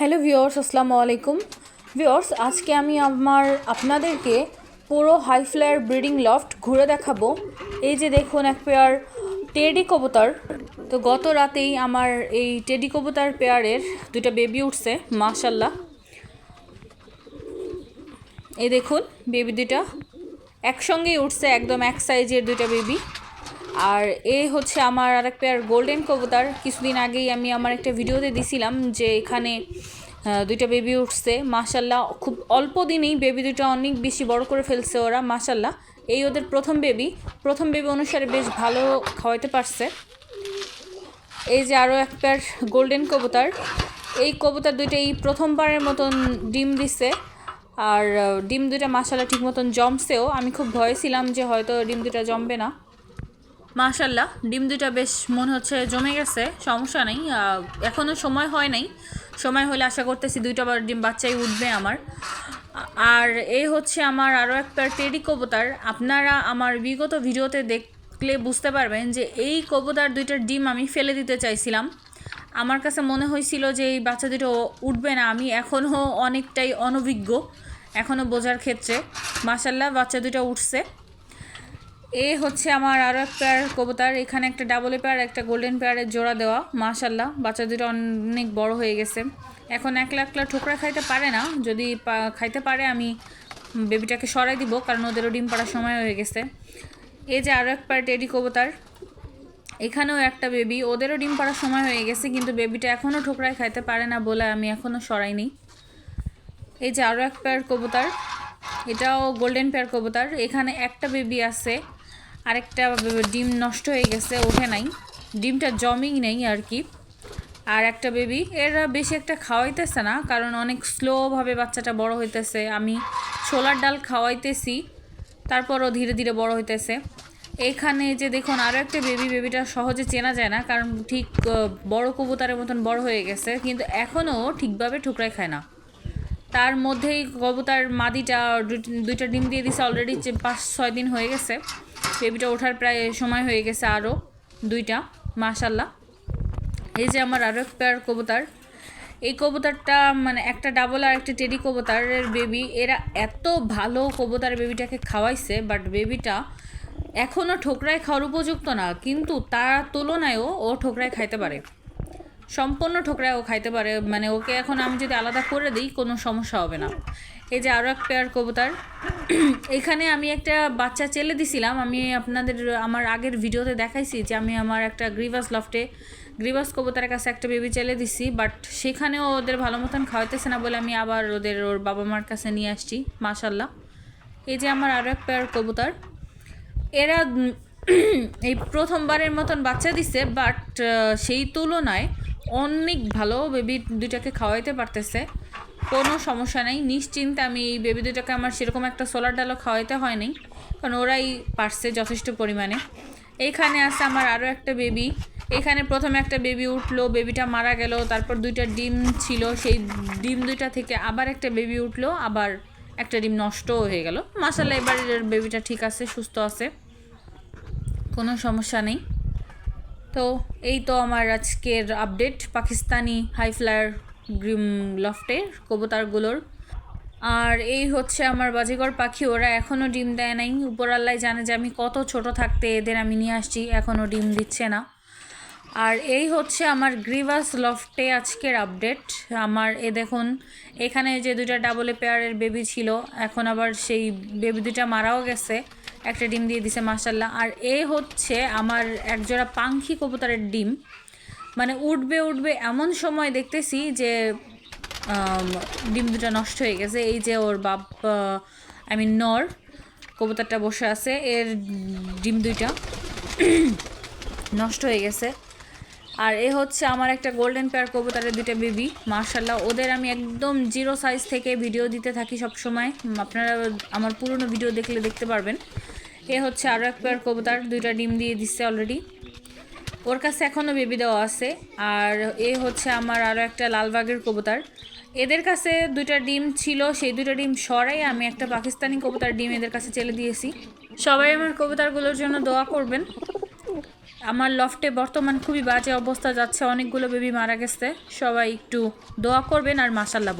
Hello viewers আসসালামু আলাইকুম। Viewers আজকে আমি আমার আপনাদেরকে পুরো হাই ফ্লায়ার ব্রিডিং লফট ঘুরে দেখাবো। এই যে দেখুন, এক পেয়ার টেডি কবুতর। তো গত রাতেই আমার এই টেডি কবুতর পেয়ারের দুটা বেবি উঠছে মাশাল্লাহ এই দেখুন বেবি দুটা একসঙ্গেই উঠছে, একদম এক সাইজের দুইটা বেবি আর এই হচ্ছে আমার আরেক পেয়ার গোল্ডেন কবুতর। কিছুদিন আগেই আমি আমার একটা ভিডিওতে দিছিলাম যে এখানে দুইটা বেবি উঠছে। মাশাল্লাহ খুব অল্প দিনেই বেবি দুটো অনেক বেশি বড় করে ফেলছে ওরা মাশাল্লাহ এই ওদের প্রথম বেবি প্রথম বেবি অনুসারে বেশ ভালো খাওয়াইতে পারছে। এই যে আরও এক পেয়ার গোল্ডেন কবুতর। এই কবুতর দুইটা এই প্রথমবারের মতন ডিম দিছে। আর ডিম দুইটা মাসাল্লাহ ঠিক মতন জমছেও। আমি খুব ভয় ছিলাম যে হয়তো ডিম দুইটা জমবে না। মাশাল্লাহ ডিম দুইটা বেশ মনে হচ্ছে জমে গেছে, সমস্যা নেই এখনও সময় হয় নাই। সময় হলে আশা করতেছি দুইটা বার ডিম বাচ্চাই উঠবে আমার। আর এই হচ্ছে আমার আরও একটা টেডি কবুতর। আপনারা আমার বিগত ভিডিওতে দেখলে বুঝতে পারবেন যে এই কবুতর দুইটার ডিম আমি ফেলে দিতে চাইছিলাম। আমার কাছে মনে হয়েছিল যে এই বাচ্চা দুটো উঠবে না, আমি এখনও অনেকটাই অনভিজ্ঞ এখনও বোঝার ক্ষেত্রে। মাসাল্লাহ বাচ্চা দুটো উঠছে। এ হচ্ছে আমার আরও এক পেয়ার কবুতার। এখানে একটা ডাবল পেয়ার একটা গোল্ডেন পেয়ারের জোড়া দেওয়া মাশাল্লাহ বাচ্চা দুটো অনেক বড় হয়ে গেছে। এখন একলা একলা ঠোকরা খাইতে পারে না। যদি খাইতে পারে, আমি বেবিটাকে সরাই দিব, কারণ ওদেরও ডিম পাড়ার সময় হয়ে গেছে। এই যে আরও এক পেয়ার টেডি কবুতার। এখানেও একটা বেবি ওদেরও ডিম পাড়ার সময় হয়ে গেছে, কিন্তু বেবিটা এখনও ঠোকরায় খাইতে পারে না বলে আমি এখনও সরাইনি। এই যে আরও এক পেয়ার কবুতার। এটাও গোল্ডেন পেয়ার কবুতার। এখানে একটা বেবি আছে। আরেকটা ডিম নষ্ট হয়ে গেছে, ওঠে নাই। ডিমটা জমিং নেই আর কি। আর একটা বেবি এরা বেশি একটা খাওয়াইতেছে না, কারণ অনেক স্লোভাবে বাচ্চাটা বড় হইতেছে। আমি ছোলার ডাল খাওয়াইতেছি, তারপরও ধীরে ধীরে বড় হইতেছে। এখানে যে দেখুন আরও একটা বেবি বেবিটা সহজে চেনা যায় না, কারণ ঠিক বড় কবুতরের মতন বড় হয়ে গেছে, কিন্তু এখনও ঠিকভাবে ঠুকরাই খায় না। তার মধ্যেই কবুতার মাদিটা দুই- দুইটা ডিম দিয়ে দিছে অলরেডি পাঁচ ছয় দিন হয়ে গেছে। বেবিটা ওঠার প্রায় সময় হয়ে গেছে আরও দুইটা মাশাল্লাহ এই যে আমার আরও এক পেয়ার কবুতর, এই কবুতরটা মানে একটা ডাবল আর একটা টেডি কবুতরের বেবি এরা এত ভালো কবুতর বেবিটাকে খাওয়াইছে বাট বেবিটা এখনও ঠোকরায় খাওয়ার উপযুক্ত না, কিন্তু তার তুলনায়ও ও ঠোকরায় খাইতে পারে। সম্পূর্ণ ঠোকরায় ও খাইতে পারে মানে ওকে এখন আমি যদি আলাদা করে দিই, কোনো সমস্যা হবে না। এই যে আরও এক পেয়ার কবুতর এখানে আমি একটা বাচ্চা চেলে দিছিলাম। আমি আপনাদের, আমার আগের ভিডিওতে দেখাইছি যে আমি আমার একটা গ্রিভাস লফটে, গ্রিভাস কবুতরের কাছে একটা বেবি চেলে দিছি বাট সেখানেও ওদের ভালো মতন খাওয়াইতেছে না বলে আমি আবার ওদের ওর বাবা মার কাছে নিয়ে আসছি মাশাল্লাহ এই যে আমার আরও এক পেয়ার কবুতর। এরা এই প্রথমবারের মতন বাচ্চা দিছে বাট সেই তুলনায় অনেক ভালো বেবি দুইটাকে খাওয়াইতে পারতেছে। কোনো সমস্যা নেই। নিশ্চিন্তে আমি এই বেবি দুইটাকে আমার সেরকম একটা সোলার ডালও খাওয়াইতে হয়নি কারণ ওরাই পারছে যথেষ্ট পরিমাণে। এইখানে আছে আমার আরও একটা বেবি এখানে প্রথমে একটা বেবি উঠল বেবিটা মারা গেল, তারপর দুইটা ডিম ছিল, সেই ডিম দুইটা থেকে আবার একটা বেবি উঠল, আবার একটা ডিম নষ্টও হয়ে গেল। মাসাল্লাহ এবার বেবিটা ঠিক আছে, সুস্থ আছে, কোনো সমস্যা নেই। তো এই তো আমার আজকের আপডেট পাকিস্তানি হাই লফটের কবুতরগুলোর। আর এই হচ্ছে আমার বাজিগর পাখি, ওরা এখনও ডিম দেয় নাই। উপরাল্লায় জানে যে আমি কত ছোট থাকতে এদের আমি নিয়ে আসছি এখনও ডিম দিচ্ছে না। আর এই হচ্ছে আমার গ্রিভাস লফটে আজকের আপডেট। আমার, এ দেখুন, এখানে যে দুইটা ডাবলে পেয়ারের বেবি ছিল, এখন আবার সেই বেবি দুইটা মারাও গেছে। একটা ডিম দিয়ে দিছে মাসাল্লাহ আর এ হচ্ছে আমার একজোড়া পাখি কবুতরের ডিম। মানে উঠবে উঠবে এমন সময় দেখতেছি যে ডিম দুটা নষ্ট হয়ে গেছে। এই যে ওর বাপ আই মিন নর, কবুতরটা বসে আছে, এর ডিম দুইটা নষ্ট হয়ে গেছে। আর এ হচ্ছে আমার একটা গোল্ডেন পেয়ার কবুতরের দুইটা বেবি মার্শাল্লাহ ওদের আমি একদম জিরো সাইজ থেকে ভিডিও দিতে থাকি সব সময় আপনারা আমার পুরনো ভিডিও দেখলে দেখতে পারবেন। এ হচ্ছে আরও এক পেয়ার কবুতর, দুইটা ডিম দিয়ে দিচ্ছে অলরেডি ওর কাছে এখনও বেবি দেওয়া আছে। আর এ হচ্ছে আমার আরও একটা লালবাগের কবুতর। এদের কাছে দুইটা ডিম ছিল, সেই দুইটা ডিম সরাই আমি একটা পাকিস্তানি কবুতার ডিম এদের কাছে চেলে দিয়েছি। সবাই আমার কবুতরগুলোর জন্য দোয়া করবেন। আমার লফটে বর্তমান খুবই বাজে অবস্থা, যাচ্ছে অনেকগুলো বেবি মারা গেছে। সবাই একটু দোয়া করবেন আর মাসাল্লাহ